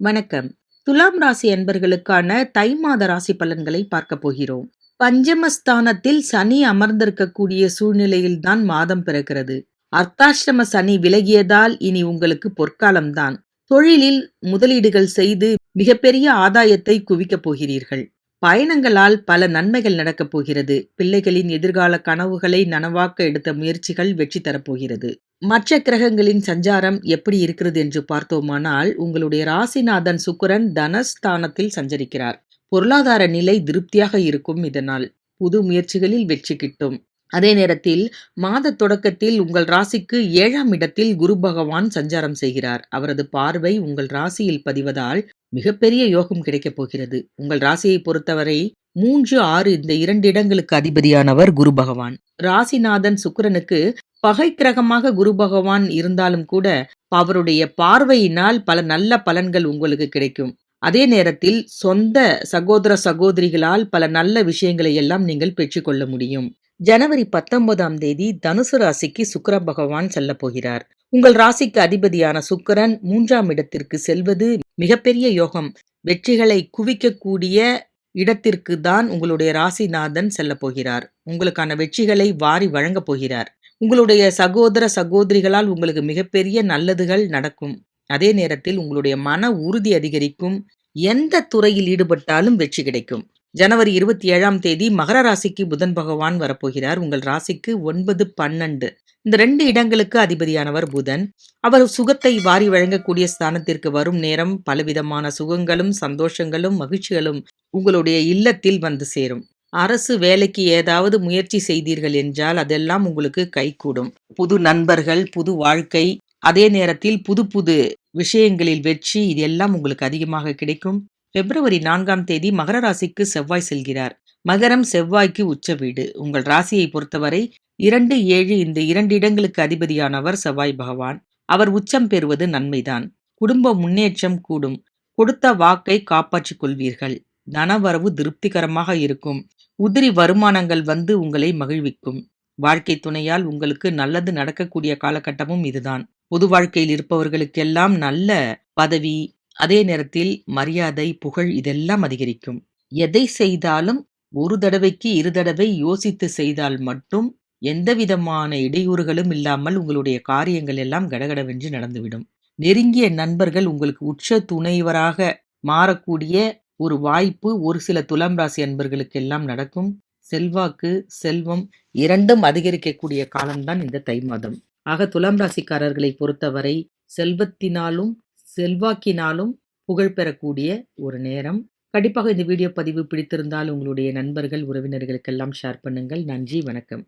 வணக்கம். துலாம் ராசி அன்பர்களுக்கான தை மாத ராசி பலன்களை பார்க்க போகிறோம். பஞ்சமஸ்தானத்தில் சனி அமர்ந்திருக்கக்கூடிய சூழ்நிலையில்தான் மாதம் பிறக்கிறது. அர்த்தாசிரம சனி விலகியதால் இனி உங்களுக்கு பொற்காலம்தான். தொழிலில் முதலீடுகள் செய்து மிகப்பெரிய ஆதாயத்தை குவிக்கப் போகிறீர்கள். பயணங்களால் பல நன்மைகள் நடக்கப் போகிறது. பிள்ளைகளின் எதிர்கால கனவுகளை நனவாக்க எடுத்த முயற்சிகள் வெற்றி தரப்போகிறது மற்ற கிரகங்களின் சஞ்சாரம் எப்படி இருக்கிறது என்று பார்த்தோமானால் உங்களுடைய ராசிநாதன் சுக்கிரன் தனஸ்தானத்தில் சஞ்சரிக்கிறார். பொருளாதார நிலை திருப்தியாக இருக்கும் இதனால் புது முயற்சிகளில் வெற்றி கிட்டும். அதே நேரத்தில் மாத தொடக்கத்தில் உங்கள் ராசிக்கு ஏழாம் இடத்தில் குரு பகவான் சஞ்சாரம் செய்கிறார். அவரது பார்வை உங்கள் ராசியில் பதிவதால் மிகப்பெரிய யோகம் கிடைக்கப் போகிறது. உங்கள் ராசியை பொறுத்தவரை மூன்று ஆறு இந்த இரண்டு இடங்களுக்கு அதிபதியானவர் குரு பகவான். ராசிநாதன் சுக்கிரனுக்கு பகை கிரகமாக குரு பகவான் இருந்தாலும் கூட அவருடைய பார்வையினால் பல நல்ல பலன்கள் உங்களுக்கு கிடைக்கும். அதே நேரத்தில் சொந்த சகோதர சகோதரிகளால் பல நல்ல விஷயங்களை எல்லாம் நீங்கள் பெற்றுக்கொள்ள முடியும். ஜனவரி பத்தொன்பதாம் தேதி தனுசு ராசிக்கு சுக்கர பகவான் செல்ல போகிறார். உங்கள் ராசிக்கு அதிபதியான சுக்கிரன் மூன்றாம் இடத்திற்கு செல்வது மிகப்பெரிய யோகம். வெற்றிகளை குவிக்கக்கூடிய இடத்திற்கு தான் உங்களுடைய ராசிநாதன் செல்ல போகிறார். உங்களுக்கான வெற்றிகளை வாரி வழங்கப் போகிறார். உங்களுடைய சகோதர சகோதரிகளால் உங்களுக்கு மிகப்பெரிய நல்லதுகள் நடக்கும். அதே நேரத்தில் உங்களுடைய மன உறுதி அதிகரிக்கும். எந்த துறையில் ஈடுபட்டாலும் வெற்றி கிடைக்கும். ஜனவரி இருபத்தி ஏழாம் தேதி மகர ராசிக்கு புதன் பகவான் வரப்போகிறார். உங்கள் ராசிக்கு ஒன்பது பன்னெண்டு. இந்த ரெண்டு இடங்களுக்கு அதிபதியானவர் புதன். அவர் சுகத்தை வாரி வழங்கக்கூடிய ஸ்தானத்திற்கு வரும் நேரம் பலவிதமான சுகங்களும் சந்தோஷங்களும் மகிழ்ச்சிகளும் உங்களுடைய இல்லத்தில் வந்து சேரும். அரசு வேலைக்கு ஏதாவது முயற்சி செய்தீர்கள் என்றால் அதெல்லாம் உங்களுக்கு கைகூடும். புது நண்பர்கள் புது வாழ்க்கை அதே நேரத்தில் புது புது விஷயங்களில் வெற்றி இது எல்லாம் உங்களுக்கு அதிகமாக கிடைக்கும். பிப்ரவரி நான்காம் தேதி மகர ராசிக்கு செவ்வாய் செல்கிறார். மகரம் செவ்வாய்க்கு உச்ச வீடு. உங்கள் ராசியை பொறுத்தவரை இரண்டு ஏழு இந்த இரண்டு இடங்களுக்கு அதிபதியானவர் செவ்வாய் பகவான். அவர் உச்சம் பெறுவது நன்மைதான். குடும்ப முன்னேற்றம் கூடும். கொடுத்த வாக்கை காப்பாற்றிக் கொள்வீர்கள். தனவரவு திருப்திகரமாக இருக்கும். உதிரி வருமானங்கள் வந்து உங்களை மகிழ்விக்கும். வாழ்க்கை துணையால் உங்களுக்கு நல்லது நடக்கக்கூடிய காலகட்டமும் இதுதான். பொது வாழ்க்கையில் இருப்பவர்களுக்கெல்லாம் நல்ல பதவி அதே நேரத்தில் மரியாதை புகழ் இதெல்லாம் அதிகரிக்கும். எதை செய்தாலும் ஒரு தடவைக்கு இரு தடவை யோசித்து செய்தால் மட்டும் எந்தவிதமான இடையூறுகளும் இல்லாமல் உங்களுடைய காரியங்கள் எல்லாம் கடகடவென்று நடந்துவிடும். நெருங்கிய நண்பர்கள் உங்களுக்கு உச்ச துணைவராக மாறக்கூடிய ஒரு வாய்ப்பு ஒரு சில துலாம் ராசி அன்பர்களுக்கு எல்லாம் நடக்கும். செல்வாக்கு செல்வம் இரண்டும் அதிகரிக்கக்கூடிய காலம்தான் இந்த தை மாதம். ஆக துலாம் ராசிக்காரர்களை பொறுத்தவரை செல்வத்தினாலும் செல்வாக்கினாலும் புகழ் பெறக்கூடிய ஒரு நேரம். கண்டிப்பாக இந்த வீடியோ பதிவு பிடித்திருந்தால் உங்களுடைய நண்பர்கள் உறவினர்களுக்கெல்லாம் ஷேர் பண்ணுங்கள். நன்றி வணக்கம்.